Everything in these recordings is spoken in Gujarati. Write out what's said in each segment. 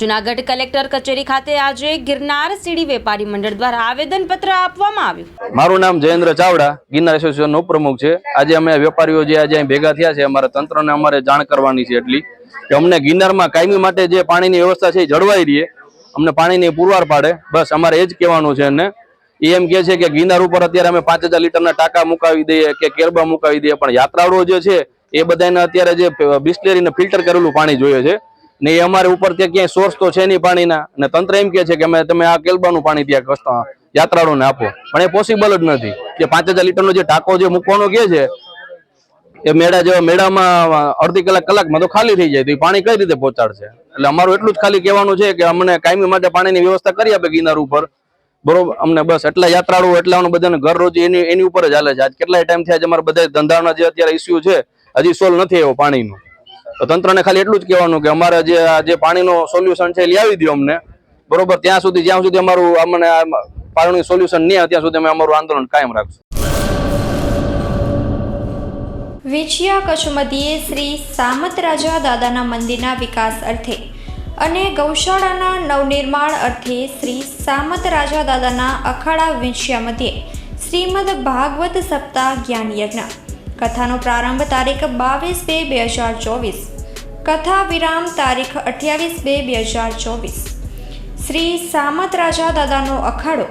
જુનાગઢ કલેક્ટર કચેરી ખાતે આજે ગિરનાર સીડી વેપારી મંડળ દ્વારા આવેદનપત્ર આપવામાં આવ્યું. મારું નામ જયેન્દ્ર ચાવડા, ગિરનાર એસોસિએશનનો પ્રમુખ છે. આજે અમે વેપારીઓ જે આજે ભેગા થયા છે, અમારા તંત્રને અમારે જાણ કરવાની છે એટલી કે અમને ગિરનારમાં કાયમી માટે જે પાણીની વ્યવસ્થા છે એ જળવાઈ રહીએ અમને પાણીની પુરવાર પાડે. બસ અમારે એ જ કહેવાનું છે એને એ એમ કે છે કે ગિરનાર ઉપર અત્યારે અમે પાંચ હજાર લીટરના ટાંકા મુકાવી દઈએ કે કેરબા મુકાવી દઈએ, પણ યાત્રાળુઓ જે છે એ બધાને અત્યારે જે બિસ્લેરીને ફિલ્ટર કરેલું પાણી જોઈએ છે. ને એ અમારે ઉપર ત્યાં ક્યાંય સોર્સ તો છે નહીં પાણીના. અને તંત્ર એમ કહે છે કે અમે તમે આ કેલબાનું પાણી ત્યાં યાત્રાળુને આપો. પણ એ પોસિબલ જ નથી કે પાંચ હજાર લીટરનો જે ટાંકો જે મૂકવાનો કહે છે, એ મેળા જેવા મેળામાં અડધી કલાક કલાકમાં તો ખાલી થઈ જાય તો એ પાણી કઈ રીતે પહોંચાડશે? એટલે અમારું એટલું જ ખાલી કહેવાનું છે કે અમને કાયમી માટે પાણીની વ્યવસ્થા કરી આપે ગિરનાર ઉપર. બરોબર? અમને બસ એટલા યાત્રાળુઓ, એટલા બધાને ઘર રોજ એની એની ઉપર જ હાલે છે. આજ કેટલાય ટાઈમ થયા છે અમારા બધા ધંધાના જે અત્યારે ઇસ્યુ છે, હજી સોલ્વ નથી એવો પાણીનું. તો તંત્રને ખાલી એટલું જ કહેવાનું કે અમારે જે જે પાણીનો સોલ્યુશન છે એ લાવી દો અમને. બરોબર? ત્યાં સુધી, જ્યાં સુધી અમારું અમને પાણીનું સોલ્યુશન નહીં આવે, ત્યાં સુધી અમે અમારું આંદોલન કાયમ રાખશું. વેચિયા કચ્છ મધ્યે શ્રી સામત રાજા દાદાના મંદિરના વિકાસ અર્થે અને ગૌશાળાના નવનિર્માણ અર્થે શ્રી સામત રાજા દાદાના અખાડા વેચિયા મધ્યે શ્રીમદ ભાગવત સપ્તાહ જ્ઞાન યજ્ઞ કથાનો પ્રારંભ તારીખ બાવીસ બે બે હજાર ચોવીસ. કથા વિરામ તારીખ અઠ્યાવીસ બે બે હજાર ચોવીસ. શ્રી સામત રાજા દાદાનો અખાડો,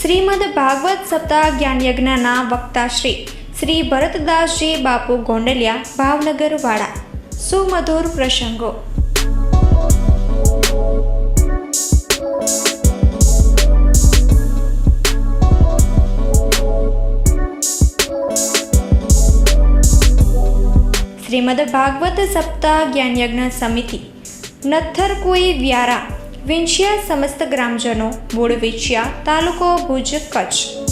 શ્રીમદ ભાગવત સપ્તાહ જ્ઞાનયજ્ઞના વક્તા શ્રી શ્રી ભરતદાસજી બાપુ ગોંડલિયા, ભાવનગર વાડા. સુમધુર પ્રસંગો. શ્રીમદ ભાગવત સપ્તાહ જ્ઞાન યજ્ઞ સમિતિ. નથર કોઈ વ્યારા. વિંછિયા સમસ્ત ગ્રામજનો, મૂળ વિંછિયા, તાલુકો ભુજ, કચ્છ.